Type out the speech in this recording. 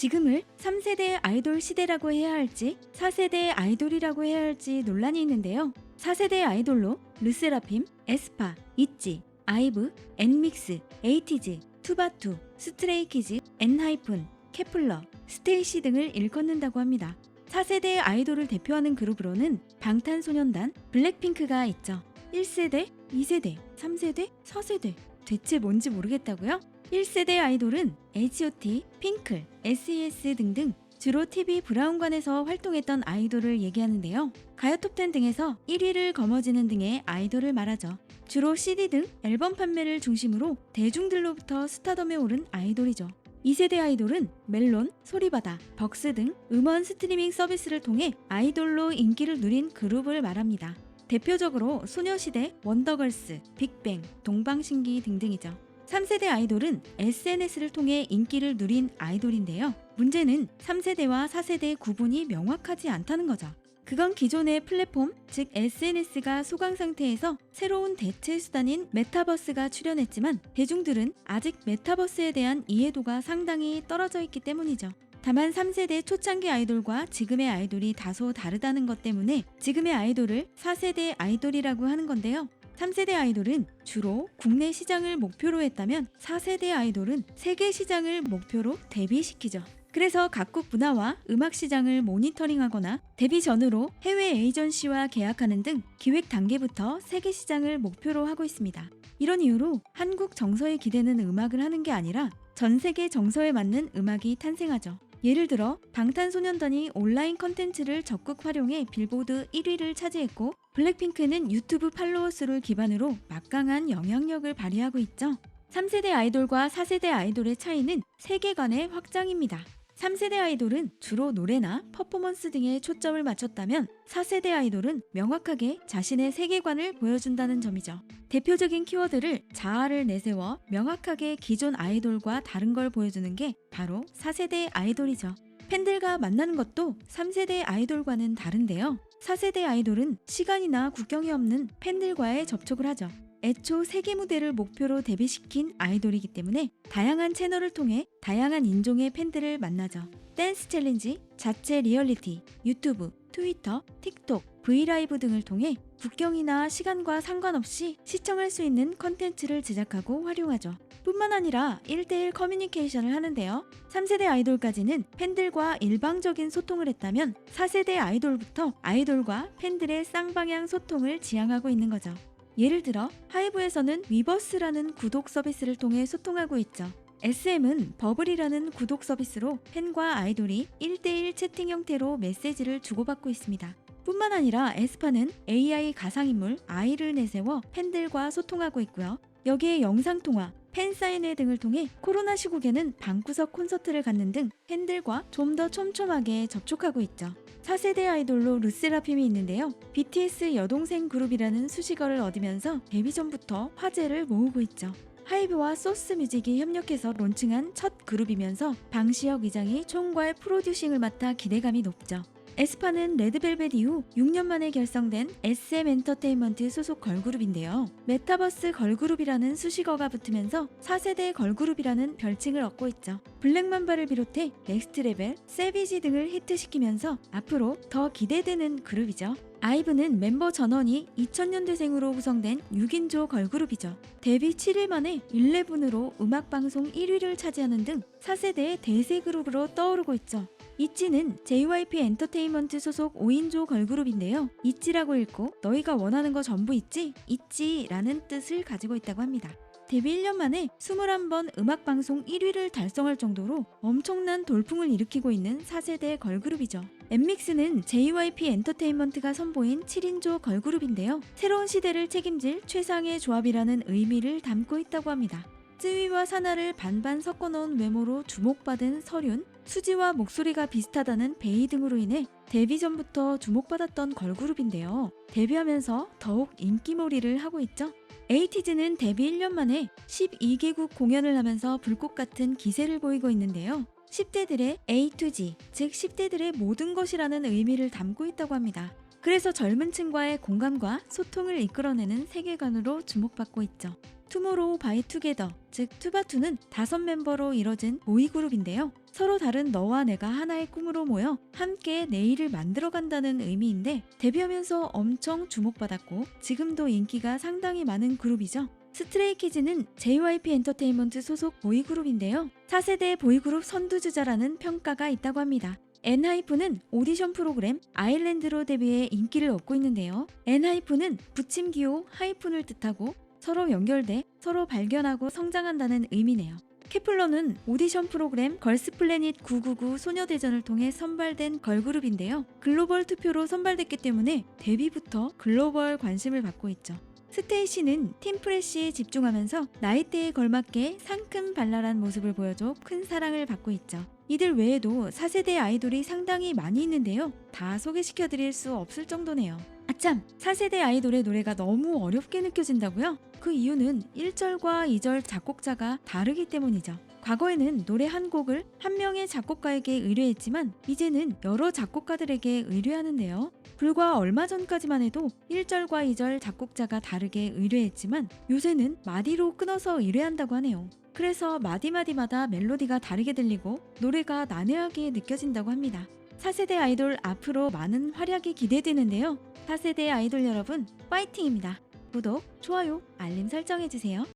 지금을 3세대 아이돌 시대라고 해야 할지 4세대 아이돌이라고 해야 할지 논란이 있는데요. 4세대 아이돌로 르세라핌, 에스파, 있지, 아이브, 엔믹스, 에이티즈, 투바투, 스트레이키즈, 엔하이픈, 케플러, 스테이시 등을 일컫는다고 합니다. 4세대 아이돌을 대표하는 그룹으로는 방탄소년단, 블랙핑크가 있죠. 1세대, 2세대, 3세대, 4세대. 대체 뭔지 모르겠다고요? 1세대 아이돌은 H.O.T, 핑클, S.E.S 등등 주로 TV 브라운관에서 활동했던 아이돌을 얘기하는데요. 가요 톱10 등에서 1위를 거머쥐는 등의 아이돌을 말하죠. 주로 CD 등 앨범 판매를 중심으로 대중들로부터 스타덤에 오른 아이돌이죠. 2세대 아이돌은 멜론, 소리바다, 벅스 등 음원 스트리밍 서비스를 통해 아이돌로 인기를 누린 그룹을 말합니다. 대표적으로 소녀시대, 원더걸스, 빅뱅, 동방신기 등등이죠. 3세대 아이돌은 SNS를 통해 인기를 누린 아이돌인데요. 문제는 3세대와 4세대의 구분이 명확하지 않다는 거죠. 그건 기존의 플랫폼, 즉 SNS가 소강 상태에서 새로운 대체 수단인 메타버스가 출현했지만 대중들은 아직 메타버스에 대한 이해도가 상당히 떨어져 있기 때문이죠. 다만 3세대 초창기 아이돌과 지금의 아이돌이 다소 다르다는 것 때문에 지금의 아이돌을 4세대 아이돌이라고 하는 건데요. 3세대 아이돌은 주로 국내 시장을 목표로 했다면 4세대 아이돌은 세계 시장을 목표로 데뷔시키죠. 그래서 각국 문화와 음악 시장을 모니터링하거나 데뷔 전으로 해외 에이전시와 계약하는 등 기획 단계부터 세계 시장을 목표로 하고 있습니다. 이런 이유로 한국 정서에 기대는 음악을 하는 게 아니라 전 세계 정서에 맞는 음악이 탄생하죠. 예를 들어 방탄소년단이 온라인 컨텐츠를 적극 활용해 빌보드 1위를 차지했고 블랙핑크는 유튜브 팔로워 수를 기반으로 막강한 영향력을 발휘하고 있죠. 3세대 아이돌과 4세대 아이돌의 차이는 세계관의 확장입니다. 3세대 아이돌은 주로 노래나 퍼포먼스 등에 초점을 맞췄다면 4세대 아이돌은 명확하게 자신의 세계관을 보여준다는 점이죠. 대표적인 키워드를 자아를 내세워 명확하게 기존 아이돌과 다른 걸 보여주는 게 바로 4세대 아이돌이죠. 팬들과 만나는 것도 3세대 아이돌과는 다른데요. 4세대 아이돌은 시간이나 국경이 없는 팬들과의 접촉을 하죠. 애초 세계 무대를 목표로 데뷔시킨 아이돌이기 때문에 다양한 채널을 통해 다양한 인종의 팬들을 만나죠. 댄스 챌린지, 자체 리얼리티, 유튜브, 트위터, 틱톡, 브이라이브 등을 통해 국경이나 시간과 상관없이 시청할 수 있는 컨텐츠를 제작하고 활용하죠. 뿐만 아니라 1대1 커뮤니케이션을 하는데요. 3세대 아이돌까지는 팬들과 일방적인 소통을 했다면 4세대 아이돌부터 아이돌과 팬들의 쌍방향 소통을 지향하고 있는 거죠. 예를 들어 하이브에서는 위버스라는 구독 서비스를 통해 소통하고 있죠. SM은 버블이라는 구독 서비스로 팬과 아이돌이 1대1 채팅 형태로 메시지를 주고받고 있습니다. 뿐만 아니라 에스파는 AI 가상인물 아이를 내세워 팬들과 소통하고 있고요. 여기에 영상통화, 팬사인회 등을 통해 코로나 시국에는 방구석 콘서트를 갖는 등 팬들과 좀 더 촘촘하게 접촉하고 있죠. 4세대 아이돌로 르세라핌이 있는데요. BTS 여동생 그룹이라는 수식어를 얻으면서 데뷔 전부터 화제를 모으고 있죠. 하이브와 소스 뮤직이 협력해서 론칭한 첫 그룹이면서 방시혁 의장이 총괄 프로듀싱을 맡아 기대감이 높죠. 에스파는 레드벨벳 이후 6년 만에 결성된 SM 엔터테인먼트 소속 걸그룹인데요. 메타버스 걸그룹이라는 수식어가 붙으면서 4세대 걸그룹이라는 별칭을 얻고 있죠. 블랙맘바를 비롯해 넥스트레벨, 세비지 등을 히트시키면서 앞으로 더 기대되는 그룹이죠. 아이브는 멤버 전원이 2000년대생으로 구성된 6인조 걸그룹이죠. 데뷔 7일 만에 11으로 음악방송 1위를 차지하는 등 4세대의 대세 그룹으로 떠오르고 있죠. 이찌는 JYP 엔터테인먼트 소속 5인조 걸그룹인데요. 이찌라고 읽고 너희가 원하는 거 전부 있지? 있지라는 뜻을 가지고 있다고 합니다. 데뷔 1년 만에 21번 음악방송 1위를 달성할 정도로 엄청난 돌풍을 일으키고 있는 4세대 걸그룹이죠. 엠믹스는 JYP 엔터테인먼트가 선보인 7인조 걸그룹인데요. 새로운 시대를 책임질 최상의 조합이라는 의미를 담고 있다고 합니다. 쯔위와 사나를 반반 섞어 넣은 외모로 주목받은 설윤, 수지와 목소리가 비슷하다는 베이 등으로 인해 데뷔 전부터 주목받았던 걸그룹인데요. 데뷔하면서 더욱 인기몰이를 하고 있죠. 에이티즈는 데뷔 1년 만에 12개국 공연을 하면서 불꽃 같은 기세를 보이고 있는데요. 10대들의 A to G, 즉 10대들의 모든 것이라는 의미를 담고 있다고 합니다. 그래서 젊은 층과의 공감과 소통을 이끌어내는 세계관으로 주목받고 있죠. 투모로우 바이 투게더, 즉 투바투는 다섯 멤버로 이뤄진 보이그룹인데요. 서로 다른 너와 내가 하나의 꿈으로 모여 함께 내일을 만들어 간다는 의미인데 데뷔하면서 엄청 주목받았고 지금도 인기가 상당히 많은 그룹이죠. 스트레이키즈는 JYP 엔터테인먼트 소속 보이그룹인데요. 4세대 보이그룹 선두주자라는 평가가 있다고 합니다. 엔하이프는 오디션 프로그램 아일랜드로 데뷔해 인기를 얻고 있는데요. 엔하이프는 부침기호 하이픈을 뜻하고 서로 연결돼 서로 발견하고 성장한다는 의미네요. 케플러는 오디션 프로그램 걸스플래닛 999 소녀대전을 통해 선발된 걸그룹인데요. 글로벌 투표로 선발됐기 때문에 데뷔부터 글로벌 관심을 받고 있죠. 스테이시는 팀프레쉬에 집중하면서 나이대에 걸맞게 상큼 발랄한 모습을 보여줘 큰 사랑을 받고 있죠. 이들 외에도 4세대 아이돌이 상당히 많이 있는데요. 다 소개시켜드릴 수 없을 정도네요. 아참, 4세대 아이돌의 노래가 너무 어렵게 느껴진다고요? 그 이유는 1절과 2절 작곡자가 다르기 때문이죠. 과거에는 노래 한 곡을 한 명의 작곡가에게 의뢰했지만 이제는 여러 작곡가들에게 의뢰하는데요. 불과 얼마 전까지만 해도 1절과 2절 작곡자가 다르게 의뢰했지만 요새는 마디로 끊어서 의뢰한다고 하네요. 그래서 마디마디마다 멜로디가 다르게 들리고 노래가 난해하게 느껴진다고 합니다. 4세대 아이돌 앞으로 많은 활약이 기대되는데요. 4세대 아이돌 여러분, 파이팅입니다. 구독, 좋아요, 알림 설정해주세요.